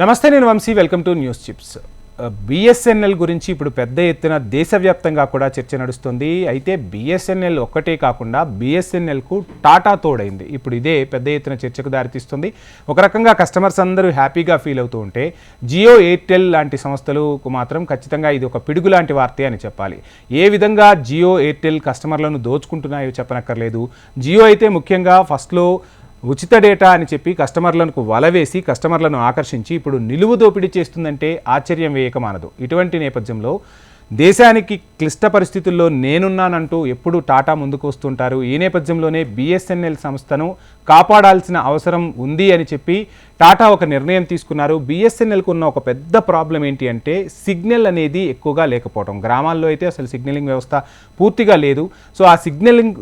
నమస్తే నేను Vamshi. Welcome to news chips. BSNL గురించి ఇప్పుడు పెద్ద ఎత్తున దేశవ్యాప్తంగా కూడా చర్చ నడుస్తుంది. అయితే బిఎస్ఎన్ఎల్ ఒక్కటే కాకుండా బిఎస్ఎన్ఎల్కు టాటా తోడైంది. ఇప్పుడు ఇదే పెద్ద ఎత్తున చర్చకు దారితీస్తుంది. ఒక రకంగా కస్టమర్స్ అందరూ హ్యాపీగా ఫీల్ అవుతూ ఉంటే జియో ఎయిర్టెల్ లాంటి సంస్థలకు మాత్రం ఖచ్చితంగా ఇది ఒక పిడుగు లాంటి వార్తే అని చెప్పాలి. ఏ విధంగా జియో ఎయిర్టెల్ కస్టమర్లను దోచుకుంటున్నాయో చెప్పనక్కర్లేదు. జియో అయితే ముఖ్యంగా ఫస్ట్లో ఉచిత డేటా అని చెప్పి కస్టమర్లకు వలవేసి కస్టమర్లను ఆకర్షించి ఇప్పుడు నిలువు దోపిడీ చేస్తుందంటే ఆశ్చర్యం వేయక మానదు ఇటువంటి నేపథ్యంలో దేశానికి క్లిష్ట పరిస్థితుల్లో నేనున్నానంటూ ఎప్పుడు టాటా ముందుకు వస్తుంటారు. ఈ నేపథ్యంలోనే బిఎస్ఎన్ఎల్ సంస్థను కాపాడాల్సిన అవసరం ఉంది అని చెప్పి టాటా ఒక నిర్ణయం తీసుకున్నారు. బిఎస్ఎన్ఎల్కు ఉన్న ఒక పెద్ద ప్రాబ్లం ఏంటి అంటే సిగ్నల్ అనేది ఎక్కువగా లేకపోవడం. గ్రామాల్లో అయితే అసలు సిగ్నలింగ్ వ్యవస్థ పూర్తిగా లేదు. సో ఆ సిగ్నలింగ్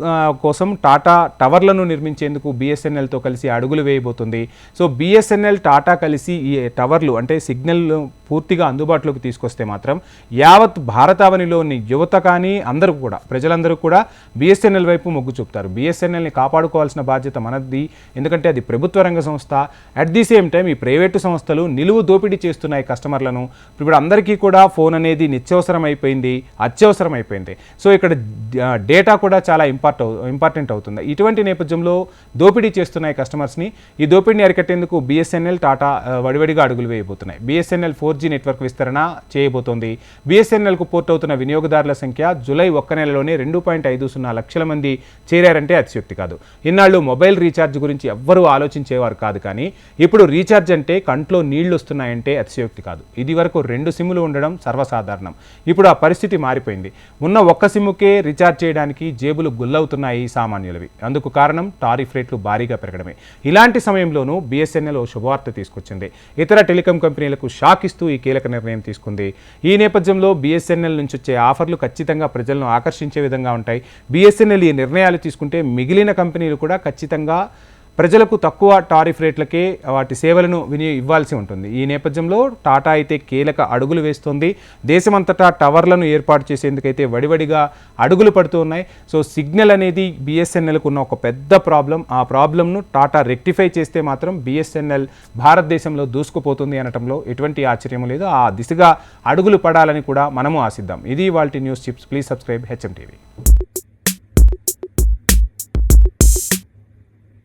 కోసం టాటా టవర్లను నిర్మించేందుకు బిఎస్ఎన్ఎల్తో కలిసి అడుగులు వేయబోతుంది. సో బిఎస్ఎన్ఎల్ టాటా కలిసి ఈ టవర్లు అంటే సిగ్నల్ పూర్తిగా అందుబాటులోకి తీసుకొస్తే మాత్రం యావత్ భారతావనిలోని యువత కానీ అందరూ కూడా ప్రజలందరూ కూడా బిఎస్ఎన్ఎల్ వైపు మొగ్గు చూపుతారు. బిఎస్ఎన్ఎల్ని కాపాడుకోవాల్సిన బాధ్యత మనది. ఎందుకంటే అది ప్రభుత్వ రంగ సంస్థ. అట్ ది సేమ్ టైం ఈ ప్రైవేటు సంస్థలు నిలువు దోపిడీ చేస్తున్నాయి కస్టమర్లను. ఇప్పుడు అందరికీ కూడా ఫోన్ అనేది నిత్యవసరం అయిపోయింది అత్యవసరం అయిపోయింది సో ఇక్కడ డేటా కూడా చాలా ఇంపార్ట్ ఇంపార్టెంట్ అవుతుంది. ఇటువంటి నేపథ్యంలో దోపిడీ చేస్తున్నాయి కస్టమర్స్ని. ఈ దోపిడీని అరికట్టేందుకు బిఎస్ఎన్ఎల్ టాటా వడివడిగా అడుగులు వేయబోతున్నాయి. బిఎస్ఎన్ఎల్ ఫోర్ జీ నెట్వర్క్ విస్తరణ చేయబోతోంది. బిఎస్ఎన్ఎల్కు పోర్ట్ అవుతున్న వినియోగదారుల సంఖ్య జూలై ఒక్క నెలలోనే రెండు పాయింట్ ఐదు సున్నా లక్షల మంది చేరారంటే అతిశక్తి కాదు. ఇన్నాళ్ళు మొబైల్ రీఛార్జ్ గురించి ఎవ్వరూ ఆలోచించేవారు కాదు కానీ ఇప్పుడు రీఛార్జ్ అంటే కంట్లో నీళ్ళు వస్తున్నాయంటే అతిశయోక్తి కాదు. ఇది వరకు రెండు సిమ్లు ఉండడం సర్వసాధారణం. ఇప్పుడు ఆ పరిస్థితి మారిపోయింది. ఉన్న ఒక్క సిమ్ముకే రీఛార్జ్ చేయడానికి జేబులు గుల్లవుతున్నాయి సామాన్యులవి. అందుకు కారణం టారిఫ్ రేట్లు భారీగా పెరగడమే. ఇలాంటి సమయంలోనూ బిఎస్ఎన్ఎల్ ఓ శుభవార్త తీసుకొచ్చింది. ఇతర టెలికాం కంపెనీలకు షాక్ ఇస్తూ ఈ కీలక నిర్ణయం తీసుకుంది. ఈ నేపథ్యంలో బిఎస్ఎన్ఎల్ నుంచి వచ్చే ఆఫర్లు ఖచ్చితంగా ప్రజలను ఆకర్షించే విధంగా ఉంటాయి. బిఎస్ఎన్ఎల్ ఈ నిర్ణయాలు తీసుకుంటే మిగిలిన కంపెనీలు కూడా ఖచ్చితంగా ప్రజలకు తక్కువ టారిఫ్ రేట్లకే వాటి సేవలను విని ఇవ్వాల్సి ఉంటుంది. ఈ నేపథ్యంలో టాటా అయితే కీలక అడుగులు వేస్తోంది. దేశమంతటా టవర్లను ఏర్పాటు చేసేందుకైతే వడివడిగా అడుగులు పడుతూ ఉన్నాయి. సో సిగ్నల్ అనేది బిఎస్ఎన్ఎల్కు ఉన్న ఒక పెద్ద ప్రాబ్లం. ఆ ప్రాబ్లంను టాటా రెక్టిఫై చేస్తే మాత్రం బిఎస్ఎన్ఎల్ భారతదేశంలో దూసుకుపోతుంది అనటంలో ఎటువంటి ఆశ్చర్యం లేదు. ఆ దిశగా అడుగులు పడాలని కూడా మనము ఆశిద్దాం. ఇది వాళ్ళ news chips. Please subscribe HM TV.